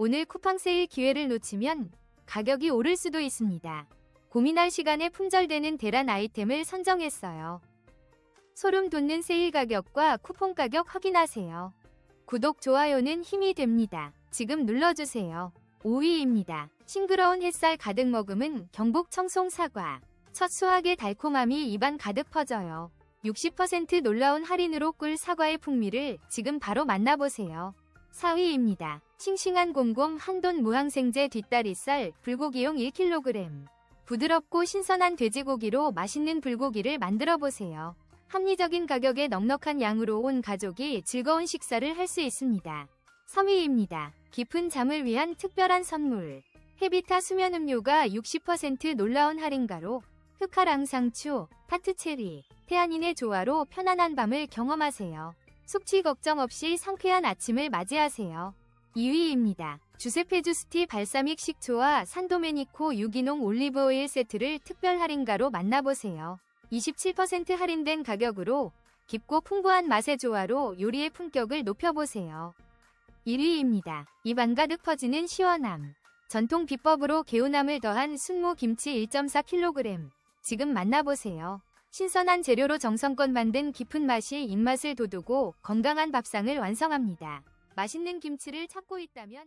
오늘 쿠팡 세일 기회를 놓치면 가격이 오를 수도 있습니다. 고민할 시간에 품절되는 대란 아이템을 선정했어요. 소름 돋는 세일 가격과 쿠폰 가격 확인하세요. 구독, 좋아요는 힘이 됩니다. 지금 눌러주세요. 5위입니다. 싱그러운 햇살 가득 머금은 경북 청송 사과. 첫 수확의 달콤함이 입안 가득 퍼져요. 60% 놀라운 할인으로 꿀 사과의 풍미를 지금 바로 만나보세요. 4위입니다. 싱싱한 곰곰 한돈 무항생제 뒷다리살 불고기용 1kg. 부드럽고 신선한 돼지고기로 맛있는 불고기를 만들어 보세요. 합리적인 가격에 넉넉한 양으로 온 가족이 즐거운 식사를 할 수 있습니다. 3위입니다. 깊은 잠을 위한 특별한 선물. 헤비타 수면 음료가 60% 놀라운 할인가로 흑화랑 상추, 파트체리, 태안인의 조화로 편안한 밤을 경험하세요. 숙취 걱정 없이 상쾌한 아침을 맞이하세요. 2위입니다. 주세페 주스티 발사믹 식초와 산도메니코 유기농 올리브오일 세트를 특별 할인가로 만나보세요. 27% 할인된 가격으로 깊고 풍부한 맛의 조화로 요리의 품격을 높여보세요. 1위입니다. 입안 가득 퍼지는 시원함. 전통 비법으로 개운함을 더한 순무 김치 1.4kg. 지금 만나보세요. 신선한 재료로 정성껏 만든 깊은 맛이 입맛을 돋우고 건강한 밥상을 완성합니다. 맛있는 김치를 찾고 있다면